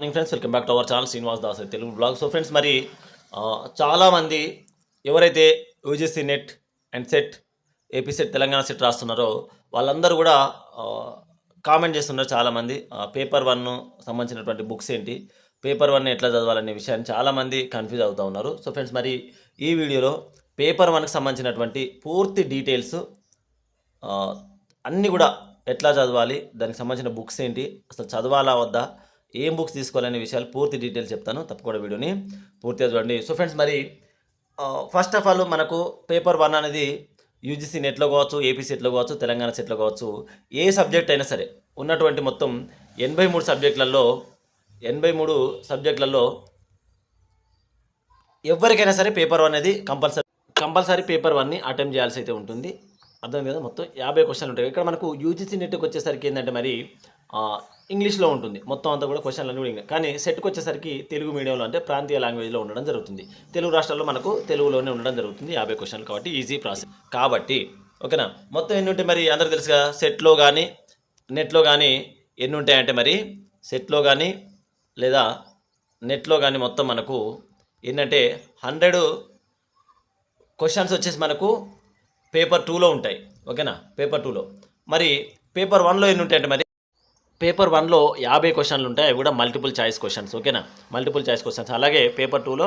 Morning friends welcome back to our channel Srinivas Das Telugu blog. So friends మరి చాలామంది ఎవరైతే UGC NET and SET AP SET Telangana SET రాస్తున్నారో వాళ్ళందరూ కూడా comment చేస్తున్నారు చాలామంది paper one సంబంధించినటువంటి బుక్స్ ఏంటి పేపర్ వన్ ఎట్లా చదవాలనే విషయాన్ని చాలామంది కన్ఫ్యూజ్ అవుతూ ఉన్నారు. సో ఫ్రెండ్స్ మరి ఈ వీడియోలో పేపర్ వన్కి సంబంధించినటువంటి పూర్తి డీటెయిల్స్ అన్నీ కూడా ఎట్లా చదవాలి దానికి సంబంధించిన బుక్స్ ఏంటి అసలు చదవాలా వద్దా ఏం బుక్స్ తీసుకోవాలనే విషయాలు పూర్తి డీటెయిల్స్ చెప్తాను తప్పకుండా వీడియోని పూర్తిగా చూడండి. సో ఫ్రెండ్స్ మరి ఫస్ట్ ఆఫ్ ఆల్ మనకు పేపర్ వన్ అనేది యూజీసీ నెట్లో కావచ్చు ఏపీ సెట్లో కావచ్చు తెలంగాణ సెట్లో కావచ్చు ఏ సబ్జెక్ట్ అయినా సరే ఉన్నటువంటి మొత్తం ఎనభై మూడు సబ్జెక్టులలో ఎనభై మూడు సబ్జెక్టులలో ఎవరికైనా సరే పేపర్ వన్ అనేది కంపల్సరీ కంపల్సరీ పేపర్ వన్ని అటెంప్ట్ చేయాల్సి అయితే ఉంటుంది. అర్థం కదా? మొత్తం యాభై క్వశ్చన్లు ఉంటాయి. ఇక్కడ మనకు యూజీసీ నెట్కి వచ్చేసరికి ఏంటంటే మరి ఇంగ్లీష్లో ఉంటుంది. మొత్తం అంతా కూడా క్వశ్చన్లు అన్నీ కూడా ఇంగ్లీష్. కానీ సెట్కి వచ్చేసరికి తెలుగు మీడియంలో అంటే ప్రాంతీయ లాంగ్వేజ్లో ఉండడం జరుగుతుంది. తెలుగు రాష్ట్రాల్లో మనకు తెలుగులోనే ఉండడం జరుగుతుంది యాభై క్వశ్చన్లు కాబట్టి ఈజీ ప్రాసెస్ కాబట్టి ఓకేనా? మొత్తం ఎన్ని ఉంటాయి మరి? అందరూ తెలుసుగా? సెట్లో కానీ నెట్లో కానీ ఎన్ని ఉంటాయంటే మరి? సెట్లో కానీ లేదా నెట్లో కానీ మొత్తం మనకు ఏంటంటే హండ్రెడ్ క్వశ్చన్స్ వచ్చేసి మనకు పేపర్ టూలో ఉంటాయి. ఓకేనా? పేపర్ టూలో మరి పేపర్ వన్లో ఎన్ని ఉంటాయంటే మరి? పేపర్ వన్లో యాభై క్వశ్చన్లు ఉంటాయి అవి కూడా మల్టిపుల్ చాయిస్ క్వశ్చన్స్ ఓకేనా మల్టిపుల్ చాయిస్ క్వశ్చన్స్ అలాగే పేపర్ టూలో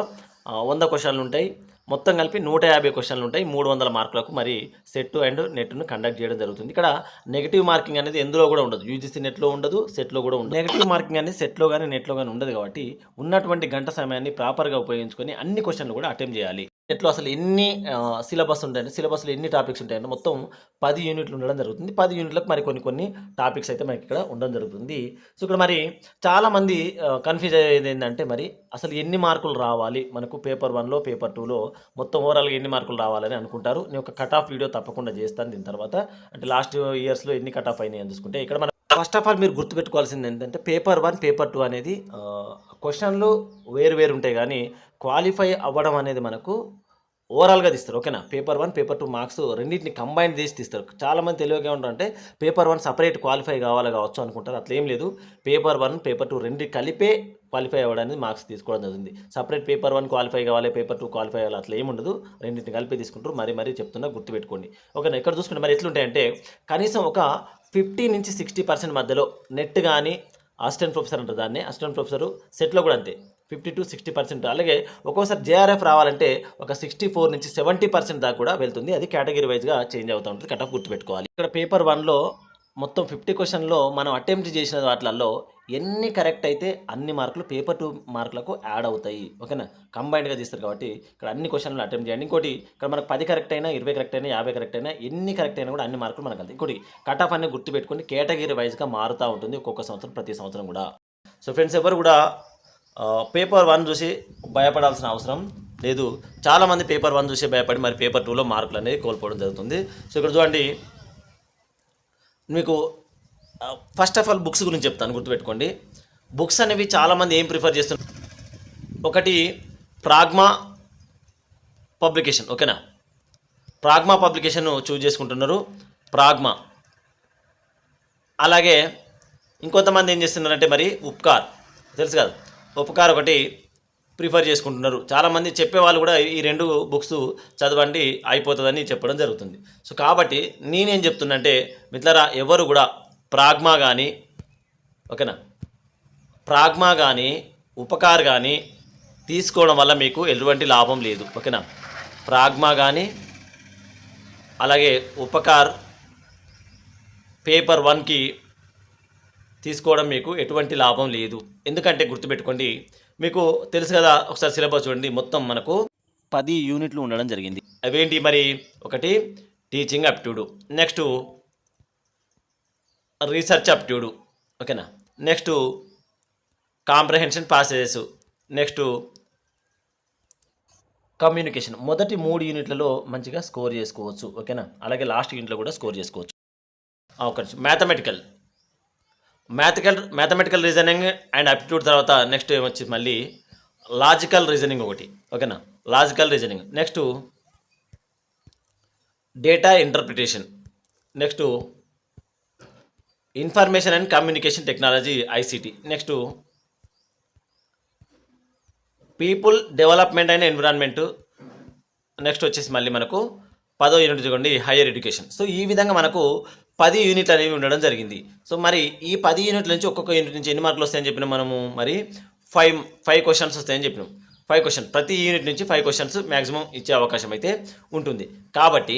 వంద క్వశ్చన్లు ఉంటాయి. మొత్తం కలిపి నూట యాభై క్వశ్చన్లు ఉంటాయి మూడు వందల మార్కులకు. మరి సెట్ అండ్ నెట్ను కండక్ట్ చేయడం జరుగుతుంది. ఇక్కడ నెగిటివ్ మార్కింగ్ అనేది ఎందులో కూడా ఉండదు. యూజీసీ నెట్లో ఉండదు సెట్లో కూడా ఉండదు. నెగిటివ్ మార్కింగ్ అనేది సెట్లో కానీ నెట్లో కానీ ఉండదు కాబట్టి ఉన్నటువంటి గంట సమయాన్ని ప్రాపర్గా ఉపయోగించుకొని అన్ని క్వశ్చన్లు కూడా అటెంప్ట్ చేయాలి. నెట్లో అసలు ఎన్ని సిలబస్ ఉంటాయంటే సిలబస్లో ఎన్ని టాపిక్స్ ఉంటాయంటే మొత్తం పది యూనిట్లు ఉండడం జరుగుతుంది. పది యూనిట్లకు మరి కొన్ని కొన్ని టాపిక్స్ అయితే మనకి ఇక్కడ ఉండడం జరుగుతుంది. సో ఇక్కడ మరి చాలామంది కన్ఫ్యూజ్ అయ్యేది ఏంటంటే మరి అసలు ఎన్ని మార్కులు రావాలి? మనకు పేపర్ వన్లో పేపర్ టూలో మొత్తం ఓవరాల్గా ఎన్ని మార్కులు రావాలని అనుకుంటారు. నేను ఒక కట్ ఆఫ్ వీడియో తప్పకుండా చేస్తాను దీని తర్వాత. అంటే లాస్ట్ ఇయర్స్లో ఎన్ని కట్ ఆఫ్ అయినాయి అని చూసుకుంటే ఇక్కడ మనం ఫస్ట్ ఆఫ్ ఆల్ మీరు గుర్తుపెట్టుకోవాల్సింది ఏంటంటే పేపర్ వన్ పేపర్ టూ అనేది క్వశ్చన్లు వేరు వేరు ఉంటాయి కానీ క్వాలిఫై అవ్వడం అనేది మనకు ఓవరాల్గా తీస్తారు ఓకేనా? Paper one paper two marks రెండింటిని కంబైన్ చేసి తీస్తారు. చాలామంది తెలివిగా ఉంటారంటే పేపర్ వన్ సపరేట్ క్వాలిఫై కావాలి కావచ్చు అనుకుంటారు అట్లా ఏం లేదు. పేపర్ వన్ పేపర్ టూ రెండు కలిపే క్వాలిఫై అవ్వడానికి మార్క్స్ తీసుకోవడం జరుగుతుంది సపరేట్ పేపర్ వన్ క్వాలిఫై కావాలి పేపర్ టూ క్వాలిఫై అవ్వాలి అట్లా ఏముండదు రెండింటిని కలిపి తీసుకుంటారు. మరి మరీ చెప్తున్నా గుర్తుపెట్టుకోండి. ఓకేనా? ఇక్కడ చూసుకుంటే మరి ఎట్లుంటాయంటే కనీసం ఒక ఫిఫ్టీ నుంచి సిక్స్టీ పర్సెంట్ మధ్యలో నెట్ కానీ అసిస్టెంట్ ప్రొఫెసర్ అంటారు దాన్ని. అసిస్టెంట్ ప్రొఫెసర్ సెట్లో కూడా అంతే. Fifty to sixty percent. అలాగే ఒక్కోసారి జేఆర్ఎఫ్ రావాలంటే ఒక సిక్స్టీ ఫోర్ నుంచి సెవెంటీ పర్సెంట్ దాకా కూడా వెళ్తుంది. అది కేటగిరీ వైజ్గా చేంజ్ అవుతూ ఉంటుంది. కట్ ఆఫ్ గుర్తుపెట్టుకోవాలి. ఇక్కడ పేపర్ వన్లో మొత్తం ఫిఫ్టీ క్వశ్చన్లో మనం అటెంప్ట్ చేసిన వాటిలలో ఎన్ని కరెక్ట్ అయితే అన్ని మార్కులు పేపర్ టూ మార్కులకు యాడ్ అవుతాయి. ఓకేనా కంబైన్డ్గా తీస్తారు కాబట్టి ఇక్కడ అన్ని క్వశ్చన్లు అటెంప్ట్ చేయండి. ఇంకోటి ఇక్కడ మనకు పది కరెక్ట్ అయినా ఇరవై కరెక్ట్ అయినా యాభై కరెక్ట్ అయినా ఎన్ని కరెక్ట్ అయినా కూడా అన్ని మార్కులు మనకు వెళ్తాయి. ఇంకోటి కట్ ఆఫ్ అనేది గుర్తుపెట్టుకుని కేటగిరీ వైజ్గా మారుతూ ఉంటుంది ఒక్కొక్క సంవత్సరం ప్రతి సంవత్సరం కూడా. సో ఫ్రెండ్స్ ఎవరు కూడా పేపర్ వన్ చూసి భయపడాల్సిన అవసరం లేదు. చాలామంది పేపర్ వన్ చూసి భయపడి మరి పేపర్ టూలో మార్కులు అనేది కోల్పోవడం జరుగుతుంది. సో ఇక్కడ చూడండి మీకు ఫస్ట్ ఆఫ్ ఆల్ బుక్స్ గురించి చెప్తాను గుర్తుపెట్టుకోండి. బుక్స్ అనేవి చాలామంది ఏం ప్రిఫర్ చేస్తున్నారు? ఒకటి ప్రాగ్మా పబ్లికేషన్ ఓకేనా ప్రాగ్మా పబ్లికేషన్ చూజ్ చేసుకుంటున్నారు. ప్రాగ్మా అలాగే ఇంకొంతమంది ఏం చేస్తున్నారంటే మరి ఉపకార్ తెలుసు కదా? ఉపకార్ ఒకటి ప్రిఫర్ చేసుకుంటున్నారు. చాలామంది చెప్పేవాళ్ళు కూడా ఈ రెండు బుక్స్ చదవండి అయిపోతుందని చెప్పడం జరుగుతుంది. సో కాబట్టి నేనేం చెప్తున్నంటే మిత్రరా ఎవరు కూడా ప్రాగ్మా కానీ ఓకేనా? ప్రాగ్మా కానీ ఉపకార్ కానీ తీసుకోవడం వల్ల మీకు ఎటువంటి లాభం లేదు ఓకేనా? ప్రాగ్మా కానీ అలాగే ఉపకార్ పేపర్ వన్కి తీసుకోవడం మీకు ఎటువంటి లాభం లేదు. ఎందుకంటే గుర్తుపెట్టుకోండి మీకు తెలుసు కదా ఒకసారి సిలబస్ చూడండి. మొత్తం మనకు పది యూనిట్లు ఉండడం జరిగింది. అవేంటి మరి? ఒకటి teaching aptitude next research aptitude ఓకేనా? Next comprehension passages next communication. మొదటి మూడు యూనిట్లలో మంచిగా స్కోర్ చేసుకోవచ్చు. ఓకేనా? అలాగే లాస్ట్ యూనిట్లో కూడా స్కోర్ చేసుకోవచ్చు. ఒక mathematical. మ్యాథికల్ mathematical reasoning and aptitude తర్వాత నెక్స్ట్ ఏమొచ్చి మళ్ళీ లాజికల్ రీజనింగ్ ఒకటి. ఓకేనా logical reasoning next data interpretation next information and communication technology ICT next people development and environment next వచ్చేసి మళ్ళీ మనకు పదో యూనిట్ చూడండి హైయర్ ఎడ్యుకేషన్ సో ఈ విధంగా మనకు పది యూనిట్లు అనేవి ఉండడం జరిగింది. సో మరి ఈ పది యూనిట్ల నుంచి ఒక్కొక్క యూనిట్ నుంచి ఎన్ని మార్కులు వస్తాయని చెప్పిన మనము? మరి ఫైవ్ ఫైవ్ క్వశ్చన్స్ వస్తాయని చెప్పినాం. ఫైవ్ క్వశ్చన్ ప్రతి యూనిట్ నుంచి ఫైవ్ క్వశ్చన్స్ మ్యాక్సిమం ఇచ్చే అవకాశం అయితే ఉంటుంది. కాబట్టి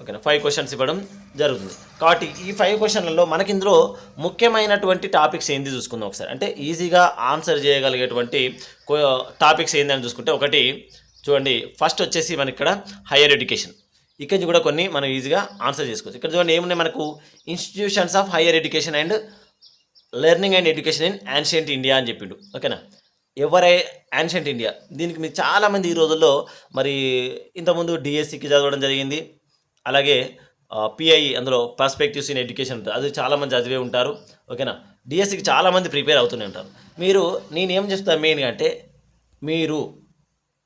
ఓకేనా ఫైవ్ క్వశ్చన్స్ ఇవ్వడం జరుగుతుంది. కాబట్టి ఈ ఫైవ్ క్వశ్చన్లలో మనకి ఇందులో ముఖ్యమైనటువంటి టాపిక్స్ ఏంది చూసుకుందాం ఒకసారి. అంటే ఈజీగా ఆన్సర్ చేయగలిగేటువంటి టాపిక్స్ ఏంది అని చూసుకుంటే ఒకటి చూడండి ఫస్ట్ వచ్చేసి మనకి ఇక్కడ హైయర్ ఎడ్యుకేషన్. ఇక్కడ నుంచి కూడా కొన్ని మనం ఈజీగా ఆన్సర్ చేసుకోవచ్చు. ఇక్కడ చూడండి ఏమున్నాయి మనకు? Institutions of higher education and learning and education in ancient India అని చెప్పిండు. ఓకేనా? ఎవరై యాన్షియంట్ ఇండియా? దీనికి మీరు చాలామంది ఈ రోజుల్లో మరి ఇంతకుముందు డిఎస్సికి చదవడం జరిగింది. అలాగే పిఐ అందులో పర్స్పెక్టివ్స్ ఇన్ ఎడ్యుకేషన్ ఉంటుంది. అది చాలామంది చదివే ఉంటారు. ఓకేనా? డిఎస్సికి చాలామంది ప్రిపేర్ అవుతూనే ఉంటారు. మీరు నేనేం చెప్తాను మెయిన్గా అంటే మీరు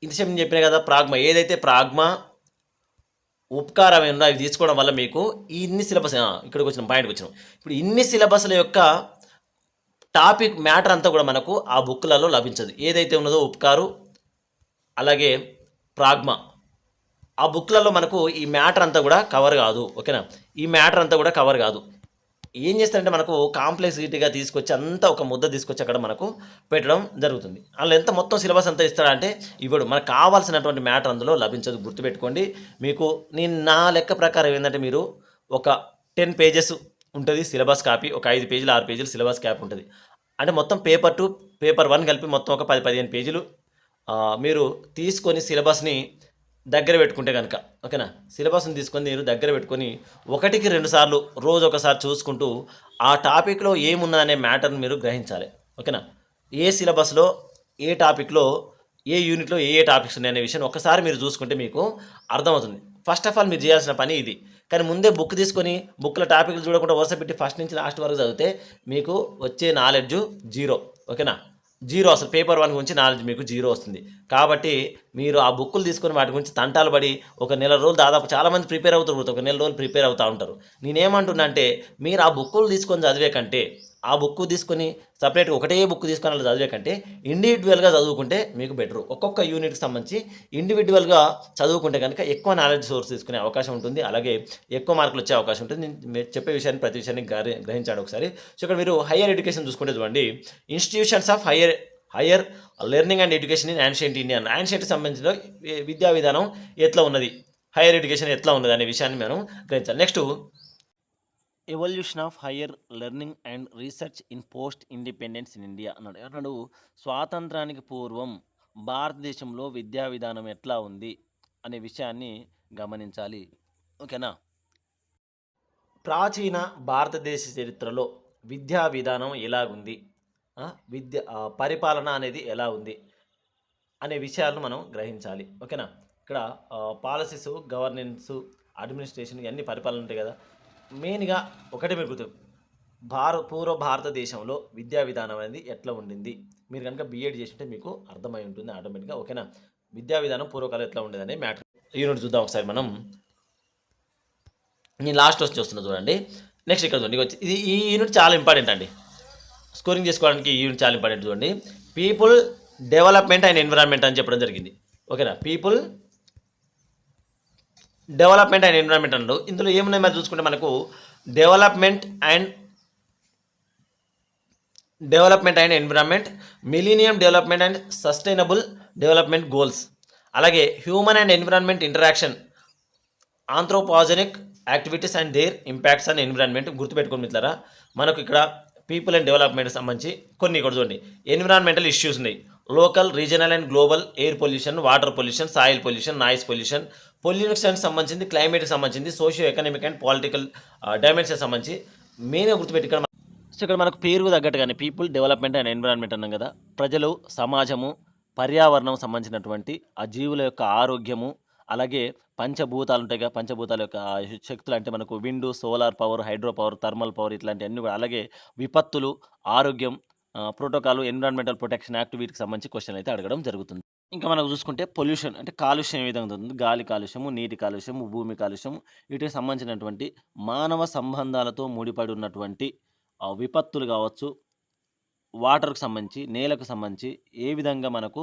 ఇంతసేపు నేను చెప్పిన కదా ప్రాగ్మా ఏదైతే ప్రాగ్మా ఉపకారం ఏందో అవి తీసుకోవడం వల్ల మీకు ఈ ఇన్ని సిలబస్ ఇక్కడికి వచ్చిన పాయింట్కి వచ్చినాం. ఇప్పుడు ఇన్ని సిలబస్ల యొక్క టాపిక్ మ్యాటర్ అంతా కూడా మనకు ఆ బుక్లలో లభించదు. ఏదైతే ఉన్నదో ఉపకారు అలాగే ప్రాగ్మా. ఆ బుక్లలో మనకు ఈ మ్యాటర్ అంతా కూడా కవర్ కాదు. ఓకేనా? ఈ మ్యాటర్ అంతా కూడా కవర్ కాదు. ఏం చేస్తారంటే మనకు కాంప్లెక్సిటీగా తీసుకొచ్చి అంతా ఒక ముద్ద తీసుకొచ్చి అక్కడ మనకు పెట్టడం జరుగుతుంది. అందులో ఎంత మొత్తం సిలబస్ అంతా ఇస్తాడంటే ఇవ్వడు. మనకు కావాల్సినటువంటి మ్యాటర్ అందులో లభించదు. గుర్తుపెట్టుకోండి. మీకు నేను నా లెక్క ప్రకారం ఏంటంటే మీరు ఒక టెన్ పేజెస్ ఉంటుంది సిలబస్ కాపీ. ఒక ఐదు పేజీలు ఆరు పేజీలు సిలబస్ క్యాప్ ఉంటుంది. అంటే మొత్తం పేపర్ టు పేపర్ వన్ కలిపి మొత్తం ఒక పది పదిహేను పేజీలు మీరు తీసుకొని సిలబస్ని దగ్గర పెట్టుకుంటే కనుక ఓకేనా? సిలబస్ని తీసుకొని మీరు దగ్గర పెట్టుకొని ఒకటికి రెండుసార్లు రోజు ఒకసారి చూసుకుంటూ ఆ టాపిక్లో ఏమున్నదనే మ్యాటర్ని మీరు గ్రహించాలి ఓకేనా? ఏ సిలబస్లో ఏ టాపిక్లో ఏ యూనిట్లో ఏ ఏ టాపిక్స్ ఉన్నాయనే విషయం ఒకసారి మీరు చూసుకుంటే మీకు అర్థమవుతుంది. ఫస్ట్ ఆఫ్ ఆల్ మీరు చేయాల్సిన పని ఇది. కానీ ముందే బుక్ తీసుకొని బుక్ల టాపిక్లు చూడకుండా వరుస పెట్టి ఫస్ట్ నుంచి లాస్ట్ వరకు చదివితే మీకు వచ్చే నాలెడ్జ్ జీరో ఓకేనా? జీరో అసలు పేపర్ వన్ గురించి నాలెడ్జ్ మీకు జీరో వస్తుంది. కాబట్టి మీరు ఆ బుక్కులు తీసుకొని వాటి గురించి తంటాలు పడి ఒక నెల రోజులు దాదాపు చాలామంది ప్రిపేర్ అవుతారు ఒక నెల రోజులు ప్రిపేర్ అవుతూ ఉంటారు. నేనేమంటున్నా అంటే మీరు ఆ బుక్కులు తీసుకొని చదివే కంటే ఆ బుక్ తీసుకొని సపరేట్గా ఒకటే బుక్ తీసుకొని అలా చదివే కంటే ఇండివిజువల్గా చదువుకుంటే మీకు బెటర్. ఒక్కొక్క యూనిట్కి సంబంధించి ఇండివిజువల్గా చదువుకుంటే కనుక ఎక్కువ నాలెడ్జ్ సోర్స్ తీసుకునే అవకాశం ఉంటుంది. అలాగే ఎక్కువ మార్కులు వచ్చే అవకాశం ఉంటుంది. నేను చెప్పే విషయాన్ని ప్రతి విషయాన్ని గ్రహించాడు ఒకసారి. సో ఇక్కడ మీరు హయ్యర్ ఎడ్యుకేషన్ చూసుకుంటే చూడండి. Institutions of higher higher learning and education in ancient India ancient సంబంధించిన విద్యా విధానం ఎట్లా ఉన్నది? హైయర్ ఎడ్యుకేషన్ ఎట్లా ఉన్నది అనే విషయాన్ని మనం గ్రహించాలి. Next evolution of higher learning and research in post independence in India అన్నాడు. అన్నాడు స్వాతంత్రానికి పూర్వం భారతదేశంలో విద్యా విధానం ఎట్లా ఉంది అనే విషయాన్ని గమనించాలి. ఓకేనా? ప్రాచీన భారతదేశ చరిత్రలో విద్యా విధానం ఎలాగుంది? విద్య పరిపాలన అనేది ఎలా ఉంది? అనే విషయాలను మనం గ్రహించాలి. ఓకేనా? ఇక్కడ పాలసీస్ గవర్నెన్స్ అడ్మినిస్ట్రేషన్ ఇవన్నీ పరిపాలన ఉంటాయి కదా. మెయిన్గా ఒకటే మీరు గుర్తు భారత పూర్వ భారతదేశంలో విద్యా విధానం అనేది ఎట్లా ఉండింది? మీరు కనుక బీఎడ్ చేస్తుంటే మీకు అర్థమై ఉంటుంది ఆటోమేటిక్గా. ఓకేనా? విద్యా విధానం పూర్వకాలం ఎట్లా ఉండేది అనే మ్యాటర్. యూనిట్ చూద్దాం ఒకసారి మనం. నేను లాస్ట్ వచ్చి వస్తున్నా చూడండి. నెక్స్ట్ ఇక్కడ చూడండి. ఇది ఈ యూనిట్ చాలా ఇంపార్టెంట్ అండి. స్కోరింగ్ చేసుకోవడానికి ఈ యూనిట్ చాలా ఇంపార్టెంట్ చూడండి. పీపుల్ డెవలప్మెంట్ అండ్ ఎన్విరాన్మెంట్ అని చెప్పడం జరిగింది. ఓకేనా? పీపుల్ డెవలప్మెంట్ అండ్ ఎన్విరాన్మెంట్ అన్నాడు ఇందులో ఏమున్నాయి మరి చూసుకుంటే మనకు development and development and environment millennium development and sustainable development goals అలాగే human and environment interaction anthropogenic activities and their impacts and environment గుర్తుపెట్టుకుని మిత్రులారా. మనకు ఇక్కడ పీపుల్ అండ్ డెవలప్మెంట్ సంబంధించి కొన్ని ఇక్కడ చూడండి. ఎన్విరాన్మెంటల్ ఇష్యూస్ ఉన్నాయి. Local regional and global air pollution water pollution soil pollution noise pollution పొల్యూషన్కి సంబంధించింది క్లైమేట్కి సంబంధించింది సోషియో ఎకనామిక్ అండ్ పొలిటికల్ డైమెన్షన్కి సంబంధించి మెయిన్గా గుర్తుపెట్టి సో ఇక్కడ మనకు పేరుకు తగ్గట్టుగానే పీపుల్ డెవలప్మెంట్ అండ్ ఎన్విరాన్మెంట్ అన్నాం కదా. ప్రజలు సమాజము పర్యావరణం సంబంధించినటువంటి ఆ జీవుల యొక్క ఆరోగ్యము అలాగే పంచభూతాలు ఉంటాయి కదా పంచభూతాల యొక్క శక్తులు అంటే మనకు wind solar power hydro power thermal power ఇట్లాంటివన్నీ కూడా అలాగే విపత్తులు ఆరోగ్యం ప్రోటోకాల్ ఎన్విరాన్మెంటల్ ప్రొటెక్షన్ యాక్ట్ వీటికి సంబంధించి క్వశ్చన్ అయితే అడగడం జరుగుతుంది. ఇంకా మనం చూసుకుంటే పొల్యూషన్ అంటే కాలుష్యం ఏ విధంగా ఉంటుంది గాలి కాలుష్యము నీటి కాలుష్యము భూమి కాలుష్యము వీటికి సంబంధించినటువంటి మానవ సంబంధాలతో ముడిపడి ఉన్నటువంటి విపత్తులు కావచ్చు వాటర్‌కు సంబంధించి, నేలకు సంబంధించి ఏ విధంగా మనకు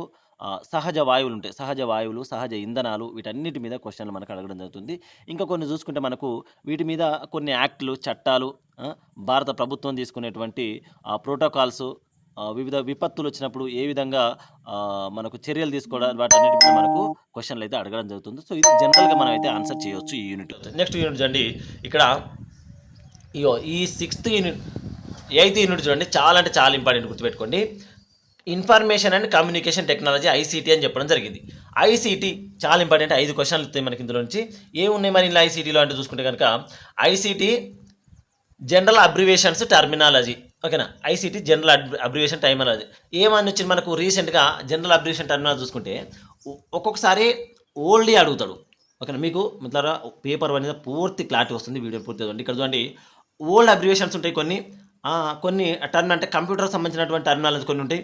సహజ వాయువులు ఉంటాయి. సహజ వాయువులు, సహజ ఇంధనాలు వీటన్నిటి మీద క్వశ్చన్లు మనకు అడగడం జరుగుతుంది. ఇంకా కొన్ని చూసుకుంటే మనకు వీటి మీద కొన్ని యాక్ట్‌లు, చట్టాలు భారత ప్రభుత్వం తీసుకునేటువంటి ప్రోటోకాల్స్ ప్రోటోకాల్సు వివిధ విపత్తులు వచ్చినప్పుడు ఏ విధంగా మనకు చర్యలు తీసుకోవడం వాటన్నిటి మీద మనకు క్వశ్చన్లు అయితే అడగడం జరుగుతుంది. సో, ఇది జనరల్‌గా మనం అయితే ఆన్సర్ చేయొచ్చు ఈ యూనిట్ నెక్స్ట్ యూనిట్ చూడండి. ఇక్కడ ఇగో ఈ సిక్స్త్ యూనిట్ ఎయిత్ యూనిట్ చూడండి చాలా అంటే చాలా ఇంపార్టెంట్ గుర్తుపెట్టుకోండి. Information and communication technology ICT అని చెప్పడం జరిగింది. ఐసీటీ చాలా ఇంపార్టెంట్ ఐదు క్వశ్చన్లు వస్తాయి మనకి ఇందులో నుంచి. ఏమున్నాయి మరి ఇలా ఐసీటీలో అంటే చూసుకుంటే కనుక ఐసీటీ జనరల్ అబ్రివేషన్స్ టర్మినాలజీ ఓకేనా. ఐసీటీ జనరల్ అబ్ అబ్రివేషన్ అది ఏమని వచ్చింది మనకు రీసెంట్‌గా జనరల్ అబ్రివేషన్ టైమర్ చూసుకుంటే ఒక్కొక్కసారి ఓల్డ్‌యి అడుగుతాడు. ఓకేనా. మీకు మిత్రులారా పేపర్ అనేది పూర్తి క్లారిటీ వస్తుంది. వీడియో పూర్తి చూడండి. ఇక్కడ చూడండి ఓల్డ్ అబ్రివేషన్స్ ఉంటాయి కొన్ని. కొన్ని టర్మ్ అంటే కంప్యూటర్‌కి సంబంధించినటువంటి టర్మినాలజీ కొన్ని ఉంటాయి.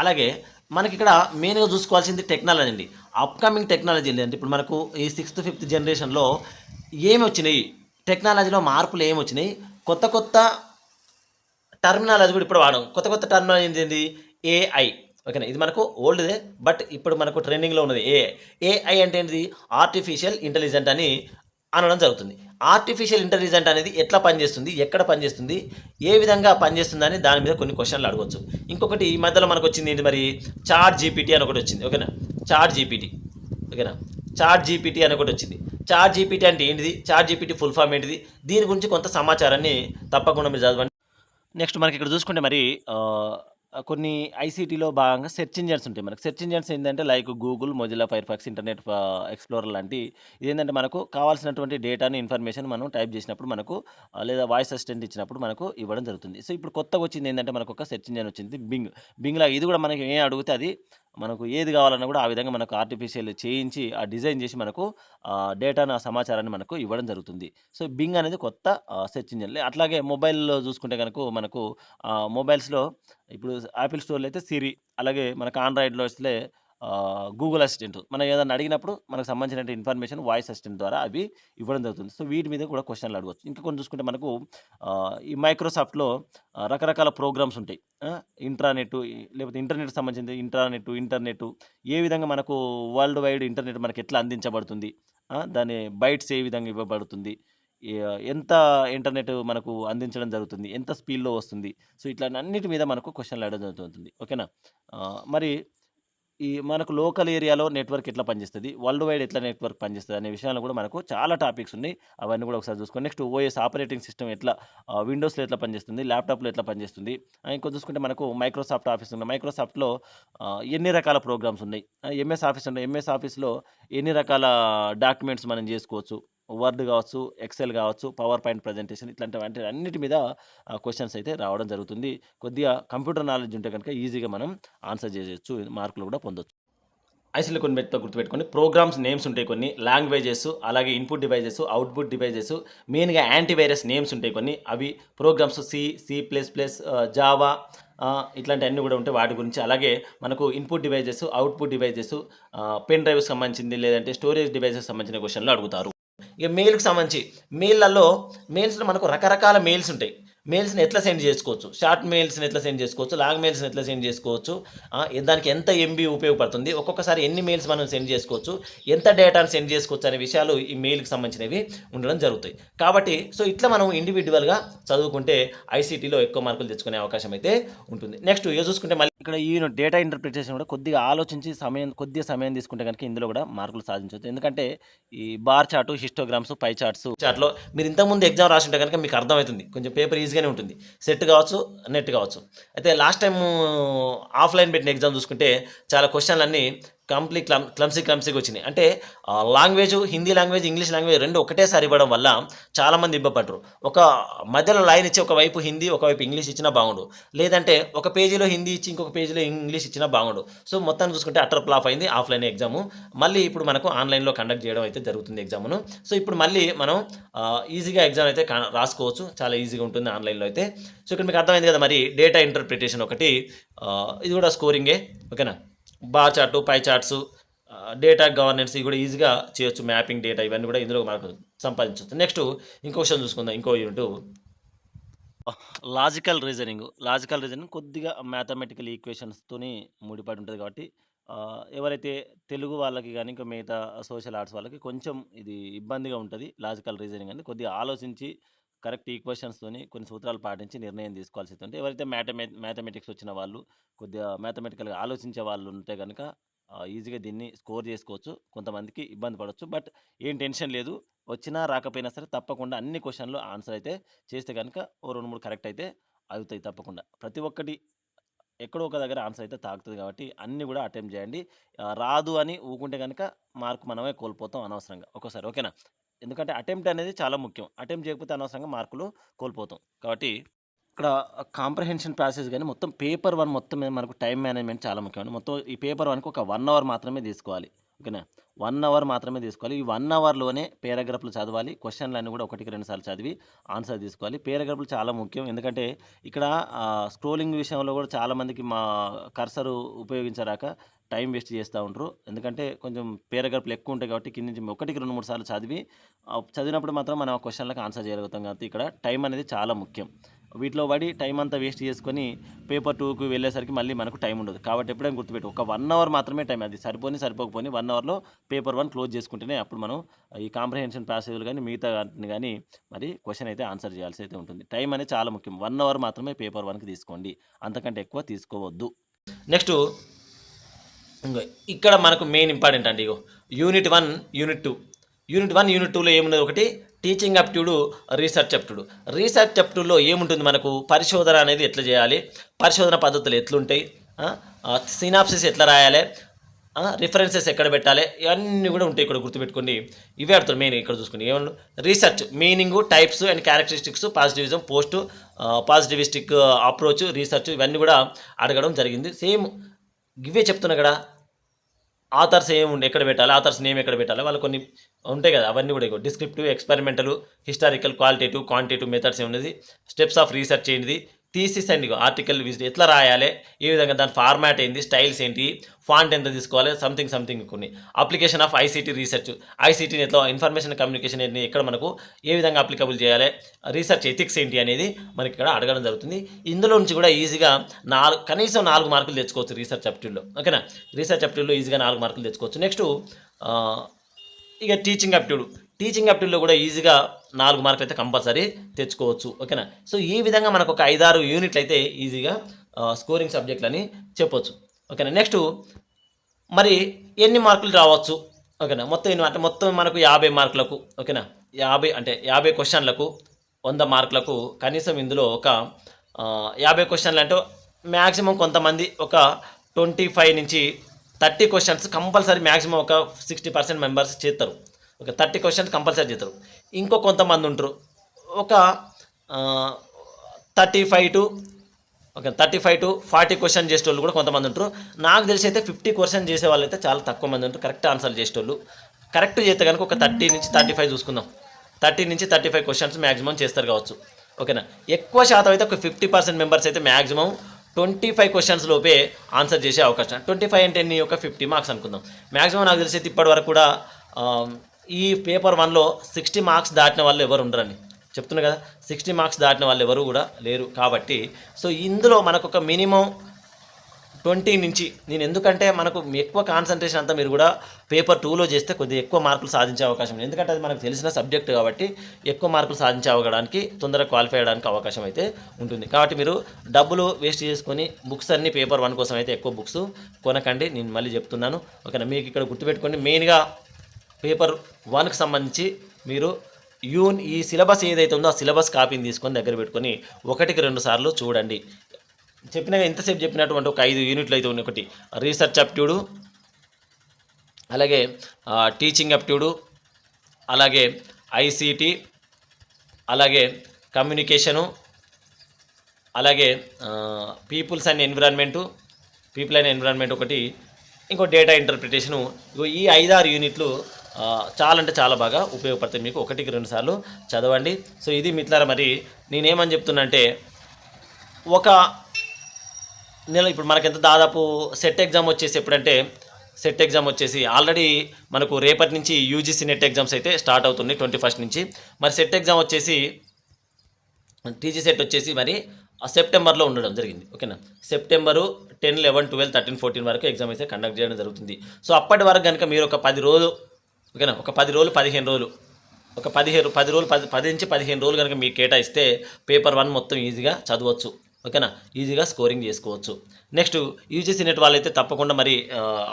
అలాగే మనకి ఇక్కడ మెయిన్‌గా చూసుకోవాల్సింది టెక్నాలజీ అండి. అప్‌కమింగ్ టెక్నాలజీ అంటే ఇప్పుడు మనకు ఈ సిక్స్త్, ఫిఫ్త్ జనరేషన్‌లో ఏమొచ్చినాయి? టెక్నాలజీలో మార్పులు ఏమి వచ్చినాయి కొత్త కొత్త టర్మినాలజీ కూడా ఇప్పుడు వాడం. కొత్త కొత్త టర్మినాలజీ ఏంటి ఏఐ ఓకేనా. ఇది మనకు ఓల్డ్‌దే బట్ ఇప్పుడు మనకు ట్రెండింగ్‌లో ఉన్నది ఏఐ. ఏఐ అంటే ఏంటిది? ఆర్టిఫిషియల్ ఇంటెలిజెంట్ అని అనడం జరుగుతుంది. ఆర్టిఫిషియల్ ఇంటెలిజెంట్ అనేది ఎట్లా పనిచేస్తుంది? ఎక్కడ పనిచేస్తుంది? ఏ విధంగా పనిచేస్తుంది అని దాని మీద కొన్ని క్వశ్చన్లు అడగవచ్చు ఇంకొకటి ఈ మధ్యలో మనకు వచ్చింది ఏంటి మరి? చాట్ జీపీటీ అని ఒకటి వచ్చింది. ఓకేనా. చాట్ జీపీటీ ఓకేనా. చాట్ జీపీటీ అని ఒకటి వచ్చింది. చాట్ జీపీటీ అంటే ఏంటిది? చాట్ జీపీటీ ఫుల్ ఫామ్ ఏంటిది? దీని గురించి కొంత సమాచారాన్ని తప్పకుండా మీరు చదవండి. నెక్స్ట్ మనకి ఇక్కడ చూసుకుంటే మరి కొన్ని ఐసీటీలో భాగంగా సెర్చ్ ఇంజన్స్ ఉంటాయి మనకు. సెర్చ్ ఇంజన్స్ ఏంటంటే like Google, Mozilla Firefox, internet explorer లాంటి ఇదేంటంటే మనకు కావాల్సినటువంటి డేటాని, ఇన్ఫర్మేషన్ మనం టైప్ చేసినప్పుడు మనకు లేదా వాయిస్ అసిస్టెంట్ ఇచ్చినప్పుడు మనకు ఇవ్వడం జరుగుతుంది. సో, ఇప్పుడు కొత్తగా వచ్చింది ఏంటంటే మనకు ఒక సెర్చ్ ఇంజన్ వచ్చింది బింగ్. బింగ్‌లా ఇది కూడా మనకి ఏం అడిగితే అది మనకు ఏది కావాలన్నా కూడా ఆ విధంగా మనకు ఆర్టిఫిషియల్ చేయించి ఆ డిజైన్ చేసి మనకు డేటాను ఆ సమాచారాన్ని మనకు ఇవ్వడం జరుగుతుంది. సో, బింగ్ అనేది కొత్త సెర్చ్ ఇంజిన్. అట్లాగే మొబైల్‌లో చూసుకుంటే కనుక మనకు మొబైల్స్‌లో ఇప్పుడు యాపిల్ స్టోర్‌లో అయితే సిరి అలాగే మనకు ఆండ్రాయిడ్‌లో వస్తే గూగుల్ అసిస్టెంట్. మనం ఏదైనా అడిగినప్పుడు మనకు సంబంధించిన ఇన్ఫర్మేషన్ వాయిస్ అసిస్టెంట్ ద్వారా అవి ఇవ్వడం జరుగుతుంది. సో, వీటి మీద కూడా క్వశ్చన్లు అడగవచ్చు ఇంకా కొన్ని చూసుకుంటే మనకు ఈ మైక్రోసాఫ్ట్‌లో రకరకాల ప్రోగ్రామ్స్ ఉంటాయి. ఇంట్రానెట్ లేకపోతే ఇంటర్నెట్ సంబంధించింది ఇంట్రానెట్, ఇంటర్నెట్ ఏ విధంగా మనకు వరల్డ్ వైడ్ ఇంటర్నెట్ మనకు ఎట్లా అందించబడుతుంది? దాని బైట్స్ ఏ విధంగా ఇవ్వబడుతుంది? ఎంత ఇంటర్నెట్ మనకు అందించడం జరుగుతుంది? ఎంత స్పీడ్‌లో వస్తుంది? సో, ఇట్లా అన్నిటి మీద మనకు క్వశ్చన్లు అడగడం జరుగుతుంది. ఓకేనా. మరి ఈ మనకు లోకల్ ఏరియాలో నెట్వర్క్ ఎట్లా పనిచేస్తుంది వరల్డ్ వైడ్ ఎట్లా నెట్వర్క్ పనిచేస్తుంది అనే విషయాలు కూడా మనకు చాలా టాపిక్స్ ఉన్నాయి. అవన్నీ కూడా ఒకసారి చూసుకోండి. నెక్స్ట్ ఓఎస్ ఆపరేటింగ్ సిస్టమ్ ఎట్లా విండోస్‌లో ఎట్లా పనిచేస్తుంది? ల్యాప్‌టాప్‌లో ఎట్లా పనిచేస్తుంది? ఆహ్, ఇంకో చూసుకుంటే మనకు మైక్రోసాఫ్ట్ ఆఫీస్ ఉంది. మైక్రోసాఫ్ట్‌లో ఎన్ని రకాల ప్రోగ్రామ్స్ ఉన్నాయి? ఎంఎస్ ఆఫీస్ ఉన్నాయి ఎంఎస్ ఆఫీస్‌లో ఎన్ని రకాల డాక్యుమెంట్స్ మనం చేసుకోవచ్చు? వర్డ్ కావచ్చు, ఎక్సెల్ కావచ్చు, పవర్ పాయింట్ ప్రజెంటేషన్ ఇట్లాంటివంటి అన్నిటి మీద క్వశ్చన్స్ అయితే రావడం జరుగుతుంది. కొద్దిగా కంప్యూటర్ నాలెడ్జ్ ఉంటే కనుక ఈజీగా మనం ఆన్సర్ చేయొచ్చు. మార్కులు కూడా పొందొచ్చు. ఐసీటీలో కొన్ని మెథడ్‌తో గుర్తుపెట్టుకొని ప్రోగ్రామ్స్ నేమ్స్ ఉంటాయి కొన్ని. లాంగ్వేజెస్ అలాగే ఇన్‌పుట్ డివైజెస్, అవుట్‌పుట్ డివైజెస్ మెయిన్‌గా యాంటీవైరస్ నేమ్స్ ఉంటాయి కొన్ని. అవి programs C, C plus plus Java ఇట్లాంటివన్నీ కూడా ఉంటాయి వాటి గురించి. అలాగే మనకు input devices, output devices pen drive సంబంధించింది లేదంటే స్టోరేజ్ డివైజెస్ సంబంధించిన క్వశ్చన్లు అడుగుతారు. ఇక మెయిల్‌కి సంబంధించి మెయిల్‌లలో మెయిల్స్‌లో మనకు రకరకాల మెయిల్స్ ఉంటాయి. మెయిల్స్‌ని ఎట్లా సెండ్ చేసుకోవచ్చు? షార్ట్ మెయిల్స్‌ని ఎట్లా సెండ్ చేసుకోవచ్చు? లాంగ్ మెయిల్స్‌ని ఎట్లా సెండ్ చేసుకోవచ్చు? దానికి ఎంత ఎంబీ ఉపయోగపడుతుంది? ఒక్కొక్కసారి ఎన్ని మెయిల్స్ మనం సెండ్ చేసుకోవచ్చు? ఎంత డేటాను సెండ్ చేసుకోవచ్చు? అనే విషయాలు ఈ మెయిల్‌కి సంబంధించినవి ఉండడం జరుగుతాయి. కాబట్టి సో, ఇట్లా మనం ఇండివిడ్యువల్‌గా చదువుకుంటే ఐసీటీలో ఎక్కువ మార్కులు తెచ్చుకునే అవకాశం అయితే ఉంటుంది. నెక్స్ట్ ఇగ చూసుకుంటే మళ్ళీ ఇక్కడ ఈ డేటా ఇంటర్ప్రిటేషన్ కూడా కొద్దిగా ఆలోచించి సమయం కొద్దిగా సమయం తీసుకుంటే గనుక ఇందులో కూడా మార్కులు సాధించొచ్చు. ఎందుకంటే ఈ bar chart, histograms, pie charts చార్ట్‌లో మీరు ఇంతకుముందు ఎగ్జామ్ రాసుంటే గనుక మీకు అర్థమవుతుంది. కొంచెం పేపర్ ఈజీగానే ఉంటుంది. సెట్ కావచ్చు, నెట్ కావచ్చు. అయితే లాస్ట్ టైము ఆఫ్‌లైన్ పెట్టిన ఎగ్జామ్ చూసుకుంటే చాలా క్వశ్చన్లన్నీ కంప్లీట్ క్లమ్ క్లమ్సీ క్లమ్సీగా వచ్చినాయి. అంటే language Hindi language, English language రెండు ఒకటేసారి ఇవ్వడం వల్ల చాలామంది ఇబ్బందిపడ్డారు. ఒక మధ్యలో లైన్ ఇచ్చి ఒకవైపు హిందీ, ఒకవైపు ఇంగ్లీష్ ఇచ్చినా బాగుండు. లేదంటే ఒక పేజీలో హిందీ ఇచ్చి ఇంకొక పేజీలో ఇంగ్లీష్ ఇచ్చినా బాగుండు. సో, మొత్తాన్ని చూసుకుంటే అటర్ ఫ్లాప్ అయింది ఆఫ్‌లైన్ ఎగ్జాము. మళ్ళీ ఇప్పుడు మనకు ఆన్‌లైన్‌లో కండక్ట్ చేయడం అయితే జరుగుతుంది ఎగ్జామ్‌ను. సో, ఇప్పుడు మళ్ళీ మనం ఈజీగా ఎగ్జామ్ అయితే రాసుకోవచ్చు. చాలా ఈజీగా ఉంటుంది ఆన్‌లైన్‌లో అయితే. సో, ఇక్కడ మీకు అర్థమైంది కదా మరి డేటా ఇంటర్ప్రిటేషన్ ఒకటి ఇది కూడా స్కోరింగే ఓకేనా. Bar chart, pie charts data governance ఇవి కూడా ఈజీగా చేయొచ్చు. మ్యాపింగ్ డేటా ఇవన్నీ కూడా ఇందులో మనకు సంపాదించవచ్చు నెక్స్ట్ ఇంకో క్వశ్చన్ చూసుకుందాం. ఇంకో unit logical reasoning logical reasoning కొద్దిగా మ్యాథమెటికల్ ఈక్వేషన్స్తోని ముడిపడి ఉంటుంది కాబట్టి ఎవరైతే తెలుగు వాళ్ళకి కానీ ఇంకా మిగతా సోషల్ ఆర్ట్స్ వాళ్ళకి కొంచెం ఇది ఇబ్బందిగా ఉంటుంది లాజికల్ రీజనింగ్ అని కొద్దిగా ఆలోచించి కరెక్ట్ ఈక్వేషన్స్తోని కొన్ని సూత్రాలు పాటించి నిర్ణయం తీసుకోవాల్సి ఉంటుంది ఎవరైతే మ్యాథమె మ్యాథమెటిక్స్ వచ్చిన వాళ్ళు కొద్దిగా మ్యాథమెటికల్గా ఆలోచించే వాళ్ళు ఉంటే కనుక ఈజీగా దీన్ని స్కోర్ చేసుకోవచ్చు. కొంతమందికి ఇబ్బంది పడవచ్చు బట్ ఏం టెన్షన్ లేదు. వచ్చినా రాకపోయినా సరే తప్పకుండా అన్ని క్వశ్చన్లు ఆన్సర్ అయితే చేస్తే కనుక ఓ రెండు మూడు కరెక్ట్ అయితే అవుతాయి తప్పకుండా. ప్రతి ఒక్కటి ఎక్కడో ఒక దగ్గర ఆన్సర్ అయితే తాగుతుంది కాబట్టి అన్నీ కూడా అటెంప్ట్ చేయండి. రాదు అని ఊకుంటే కనుక మార్క్ మనమే కోల్పోతాం అనవసరంగా. ఒక్కోసారి ఓకేనా? ఎందుకంటే అటెంప్ట్ అనేది చాలా ముఖ్యం. అటెంప్ట్ చేయకపోతే అనవసరంగా మార్కులు కోల్పోతాం. కాబట్టి ఇక్కడ కాంప్రహెన్షన్ ప్రాసెస్ కానీ మొత్తం పేపర్ వన్ మొత్తం మీద మనకు టైం మేనేజ్మెంట్ చాలా ముఖ్యం మొత్తం ఈ పేపర్ వన్కి ఒక వన్ అవర్ మాత్రమే తీసుకోవాలి. ఓకేనా? వన్ అవర్ మాత్రమే తీసుకోవాలి. ఈ వన్ అవర్లోనే పేరాగ్రాఫ్లు చదవాలి. క్వశ్చన్లు అన్నీ కూడా ఒకటికి రెండు సార్లు చదివి ఆన్సర్ తీసుకోవాలి. పేరాగ్రాఫ్లు చాలా ముఖ్యం. ఎందుకంటే ఇక్కడ స్క్రోలింగ్ విషయంలో కూడా చాలామందికి మా కర్సరు ఉపయోగించరాక టైం వేస్ట్ చేస్తూ ఉంటారు ఎందుకంటే కొంచెం పేరాగ్రాఫ్లు ఎక్కువ ఉంటాయి కాబట్టి కింద నుంచి ఒకటికి రెండు మూడు సార్లు చదివి చదివినప్పుడు మాత్రం మనం ఆ క్వశ్చన్లకు ఆన్సర్ చేయగలుగుతాం కాబట్టి ఇక్కడ టైం అనేది చాలా ముఖ్యం. వీటిలో పడి టైం అంతా వేస్ట్ చేసుకొని పేపర్ టూకి వెళ్ళేసరికి మళ్ళీ మనకు టైం ఉండదు. కాబట్టి ఎప్పుడైనా గుర్తుపెట్టు ఒక వన్ అవర్ మాత్రమే టైం అది. సరిపోని సరిపోకపోని వన్ అవర్లో పేపర్ వన్ క్లోజ్ చేసుకుంటేనే అప్పుడు మనం ఈ కాంప్రహెన్షన్ ప్యాసేజ్లు కానీ మిగతా వాటిని కానీ మరి క్వశ్చన్ అయితే ఆన్సర్ చేయాల్సి అయితే ఉంటుంది. టైం అనేది చాలా ముఖ్యం. వన్ అవర్ మాత్రమే పేపర్ వన్కి తీసుకోండి. అంతకంటే ఎక్కువ తీసుకోవద్దు. నెక్స్ట్ ఇక్కడ మనకు మెయిన్ ఇంపార్టెంట్ అండి ఇగో. Unit one unit two unit one unit టూలో ఏమున్నది ఒకటి teaching aptitude research aptitude research అప్ట్యూడ్లో ఏముంటుంది మనకు? పరిశోధన అనేది ఎట్లా చేయాలి? పరిశోధన పద్ధతులు ఎట్లుంటాయి? సినాప్సిస్ ఎట్లా రాయాలి? రిఫరెన్సెస్ ఎక్కడ పెట్టాలి? ఇవన్నీ కూడా ఉంటాయి ఇక్కడ గుర్తుపెట్టుకోండి. ఇవే అడుగుతారు మెయిన్ ఇక్కడ చూసుకోండి ఏమన్నా? Research meaning types and characteristics positivism post positivistic approach research ఇవన్నీ కూడా అడగడం జరిగింది. సేమ్ ఇవే చెప్తున్నా కదా. ఆథర్స్ ఏమి ఎక్కడ పెట్టాలి ఆథర్స్ నేమ్ ఎక్కడ పెట్టాలి వాళ్ళు కొన్ని ఉంటాయి కదా అవన్నీ కూడా descriptive experimental historical qualitative quantitative methods ఉన్నది స్టెప్స్ ఆఫ్ రీసెర్చ్ ఏంటిది? థీసిస్ అండ్ ఆర్టికల్ విజిట్ ఎట్లా రాయాలి? ఏ విధంగా దాని ఫార్మాట్ ఏంటి స్టైల్స్ ఏంటి? ఫాంట్ ఎంత తీసుకోవాలి? సంథింగ్ సంథింగ్ కొన్ని. అప్లికేషన్ ఆఫ్ ఐసీటీ రీసెర్చ్ ఐసీటీని ఎట్లా ఇన్ఫర్మేషన్ కమ్యూనికేషన్ ఏంటి ఎక్కడ మనకు ఏ విధంగా అప్లికబుల్ చేయాలి? రీసెర్చ్ ఎథిక్స్ ఏంటి అనేది మనకి ఇక్కడ అడగడం జరుగుతుంది. ఇందులో నుంచి కూడా ఈజీగా నాలుగు కనీసం నాలుగు మార్కులు తెచ్చుకోవచ్చు రీసెర్చ్ అప్టిట్యూడ్లో ఓకేనా? రీసెర్చ్ అప్టిట్యూడ్లో ఈజీగా నాలుగు మార్కులు తెచ్చుకోవచ్చు. నెక్స్ట్ ఇక టీచింగ్ అప్టిట్యూడ్ టీచింగ్ అప్టిల్లో కూడా ఈజీగా నాలుగు మార్కులు అయితే కంపల్సరీ తెచ్చుకోవచ్చు ఓకేనా? సో ఈ విధంగా మనకు ఒక ఐదారు యూనిట్లు అయితే ఈజీగా స్కోరింగ్ సబ్జెక్టులు అని చెప్పొచ్చు ఓకేనా? నెక్స్ట్ మరి ఎన్ని మార్కులు రావచ్చు ఓకేనా? మొత్తం ఎన్ని అంటే మొత్తం మనకు యాభై మార్కులకు ఓకేనా? యాభై అంటే యాభై క్వశ్చన్లకు వంద మార్కులకు కనీసం ఇందులో ఒక యాభై క్వశ్చన్లు అంటే మ్యాక్సిమం కొంతమంది ఒక ట్వంటీ ఫైవ్ నుంచి థర్టీ క్వశ్చన్స్ కంపల్సరీ మ్యాక్సిమం ఒక సిక్స్టీ పర్సెంట్ మెంబర్స్ చేస్తారు ఒక థర్టీ క్వశ్చన్స్ కంపల్సరీ చేస్తారు. ఇంకో కొంతమంది ఉంటారు. ఒక thirty five to okay thirty five to forty question చేసేటోళ్ళు కూడా కొంతమంది ఉంటారు. నాకు తెలిసి అయితే ఫిఫ్టీ క్వశ్చన్ చేసే వాళ్ళు అయితే చాలా తక్కువ మంది ఉంటారు. కరెక్ట్ ఆన్సర్ చేసేటోళ్ళు. కరెక్ట్ చేస్తే కనుక ఒక థర్టీ నుంచి థర్టీ ఫైవ్ చూసుకుందాం. థర్టీ నుంచి థర్టీ ఫైవ్ క్వశ్చన్స్ మ్యాక్సిమం చేస్తారు కావచ్చు. ఓకేనా? ఎక్కువ శాతం అయితే ఒక ఫిఫ్టీ పర్సెంట్ మెంబర్స్ అయితే మ్యాక్సిమం ట్వంటీ ఫైవ్ క్వశ్చన్స్ లోపే ఆన్సర్ చేసే అవకాశం. ట్వంటీ ఫైవ్ అంటే ఎన్ని ఒక ఫిఫ్టీ మార్క్స్ అనుకుందాం. మ్యాక్సిమం నాకు తెలిసి అయితే ఇప్పటి వరకు కూడా ఈ పేపర్ వన్లో సిక్స్టీ మార్క్స్ దాటిన వాళ్ళు ఎవరు ఉండరని చెప్తున్నా కదా సిక్స్టీ మార్క్స్ దాటిన వాళ్ళు ఎవరు కూడా లేరు కాబట్టి. సో ఇందులో మనకు ఒక మినిమం ట్వంటీ నుంచి నేను ఎందుకంటే మనకు ఎక్కువ కాన్సన్ట్రేషన్ అంతా మీరు కూడా పేపర్ టూలో చేస్తే కొద్దిగా ఎక్కువ మార్కులు సాధించే అవకాశం ఉంది. ఎందుకంటే అది మనకు తెలిసిన సబ్జెక్ట్ కాబట్టి ఎక్కువ మార్కులు సాధించే అవడానికి తొందరగా క్వాలిఫై అవ్వడానికి అవకాశం అయితే ఉంటుంది. కాబట్టి మీరు డబ్బులు వేస్ట్ చేసుకొని బుక్స్ అన్ని పేపర్ వన్ కోసం అయితే ఎక్కువ బుక్స్ కొనకండి. నేను మళ్ళీ చెప్తున్నాను. ఓకేనా? మీకు ఇక్కడ గుర్తుపెట్టుకోండి. మెయిన్గా పేపర్ వన్కి సంబంధించి మీరు యూన్ ఈ సిలబస్ ఏదైతే ఉందో ఆ సిలబస్ కాపీని తీసుకొని దగ్గర పెట్టుకొని ఒకటికి రెండు సార్లు చూడండి. చెప్పిన ఎంతసేపు చెప్పినటువంటి ఒక ఐదు యూనిట్లు అయితే ఉన్నాయి. ఒకటి రీసెర్చ్ అప్ట్యూడు అలాగే టీచింగ్ అప్ట్యూడు అలాగే ఐసీటీ అలాగే కమ్యూనికేషను అలాగే peoples and environment people and environment ఒకటి ఇంకో డేటా ఇంటర్ప్రిటేషను. ఇగో ఈ ఐదారు యూనిట్లు చాలా అంటే చాలా బాగా ఉపయోగపడతాయి. మీకు ఒకటికి రెండు సార్లు చదవండి. సో ఇది మిత్రులారా మరి నేనేమని చెప్తున్నా అంటే ఒక నెల ఇప్పుడు మనకెంత దాదాపు సెట్ ఎగ్జామ్ వచ్చేసి ఎప్పుడంటే సెట్ ఎగ్జామ్ వచ్చేసి ఆల్రెడీ మనకు రేపటి నుంచి యూజీసీ నెట్ ఎగ్జామ్స్ అయితే స్టార్ట్ అవుతుంది ట్వంటీ ఫస్ట్ నుంచి. మరి సెట్ ఎగ్జామ్ వచ్చేసి టీజీ సెట్ వచ్చేసి మరి ఆ సెప్టెంబర్లో ఉండడం జరిగింది. ఓకేనా? September ten eleven twelve thirteen fourteen వరకు ఎగ్జామ్ అయితే కండక్ట్ చేయడం జరుగుతుంది. సో అప్పటి వరకు కనుక మీరు ఒక పది రోజులు ఓకేనా? ఒక పది రోజులు పదిహేను రోజులు. ఒక పదిహేను పది రోజులు పది పది నుంచి పదిహేను రోజులు కనుక మీకు కేటాయిస్తే పేపర్ వన్ మొత్తం ఈజీగా చదవచ్చు. ఓకేనా? ఈజీగా స్కోరింగ్ చేసుకోవచ్చు. నెక్స్ట్ యూజీసీ నెట్ వాళ్ళైతే తప్పకుండా మరి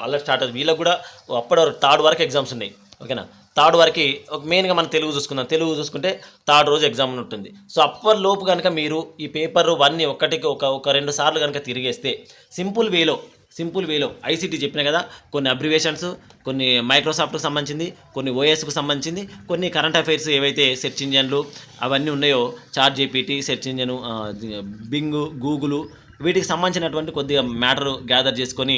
అలా స్టార్ట్ అవుతుంది. వీళ్ళకి కూడా అప్పటి వరకు థర్డ్ వరకు ఎగ్జామ్స్ ఉన్నాయి. ఓకేనా? థర్డ్ వరకు ఒక మెయిన్గా మనం తెలుగు చూసుకుందాం. తెలుగు చూసుకుంటే థర్డ్ రోజు ఎగ్జామ్ ఉంటుంది. సో అప్పటి లోపు కనుక మీరు ఈ పేపర్ వన్ని ఒక్కటికి ఒక ఒక రెండు సార్లు కనుక తిరిగేస్తే సింపుల్ వేలో సింపుల్ వేలో ఐసీటీ చెప్పిన కదా కొన్ని అబ్రివేషన్స్ కొన్ని మైక్రోసాఫ్ట్కు సంబంధించింది కొన్ని ఓఎస్కు సంబంధించింది కొన్ని కరెంట్ అఫైర్స్ ఏవైతే సెర్చ్ ఇంజన్లు అవన్నీ ఉన్నాయో chart GPT search engine Bing Google వీటికి సంబంధించినటువంటి కొద్దిగా మ్యాటర్ గ్యాదర్ చేసుకొని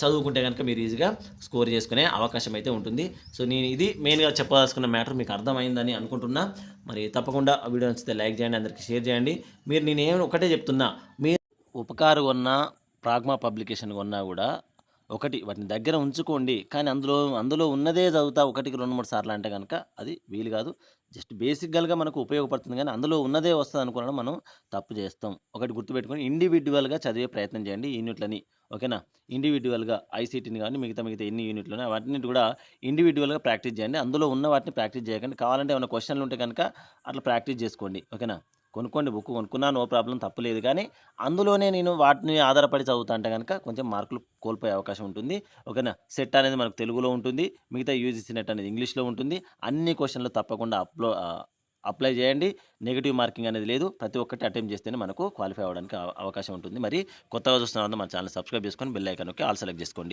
చదువుకుంటే కనుక మీరు ఈజీగా స్కోర్ చేసుకునే అవకాశం అయితే ఉంటుంది. సో నేను ఇది మెయిన్గా చెప్పదలుచుకున్న మ్యాటర్ మీకు అర్థమైందని అనుకుంటున్నా. మరి తప్పకుండా వీడియో నచ్చితే లైక్ చేయండి అందరికీ షేర్ చేయండి. మీరు నేను ఏమైనా ఒకటే చెప్తున్నా మీరు ఉపకారు ఉన్న ప్రాగ్మా పబ్లికేషన్ కొన్నా కూడా ఒకటి వాటిని దగ్గర ఉంచుకోండి. కానీ అందులో అందులో ఉన్నదే చదువుతా ఒకటికి రెండు మూడు సార్లు అంటే కనుక అది వీలు కాదు. జస్ట్ బేసిక్గా మనకు ఉపయోగపడుతుంది కానీ అందులో ఉన్నదే వస్తుంది అనుకున్నాను మనం తప్పు చేస్తాం. ఒకటి గుర్తుపెట్టుకొని ఇండివిజువల్గా చదివే ప్రయత్నం చేయండి యూనిట్లని. ఓకేనా? ఇండివిజువల్గా ఐసీటీని కానీ మిగతా మిగతా ఎన్ని యూనిట్లు వాటిని కూడా ఇండివిజువల్గా ప్రాక్టీస్ చేయండి. అందులో ఉన్న వాటిని ప్రాక్టీస్ చేయకండి. కావాలంటే ఏమైనా క్వశ్చన్లు ఉంటే కనుక అట్లా ప్రాక్టీస్ చేసుకోండి. ఓకేనా? కొనుక్కోండి బుక్ కొనుక్కున్నా నో ప్రాబ్లం తప్పులేదు కానీ అందులోనే నేను వాటిని ఆధారపడి చదువుతా అంటే కనుక కొంచెం మార్కులు కోల్పోయే అవకాశం ఉంటుంది. ఓకేనా? సెట్ అనేది మనకు తెలుగులో ఉంటుంది. మిగతా యూజ్ నెట్ అనేది ఇంగ్లీష్లో ఉంటుంది. అన్ని క్వశ్చన్లు తప్పకుండా అప్లో అప్లై చేయండి. నెగిటివ్ మార్కింగ్ అనేది లేదు. ప్రతి ఒక్కటి అటెంప్ట్ చేస్తేనే మనకు క్వాలిఫై అవ్వడానికి అవకాశం ఉంటుంది. మరి కొత్తగా చూస్తున్న మన ఛానల్ సబ్స్క్రైబ్ చేసుకొని బెల్ ఐకాన్ ఆల్ సెలెక్ట్ చేసుకోండి.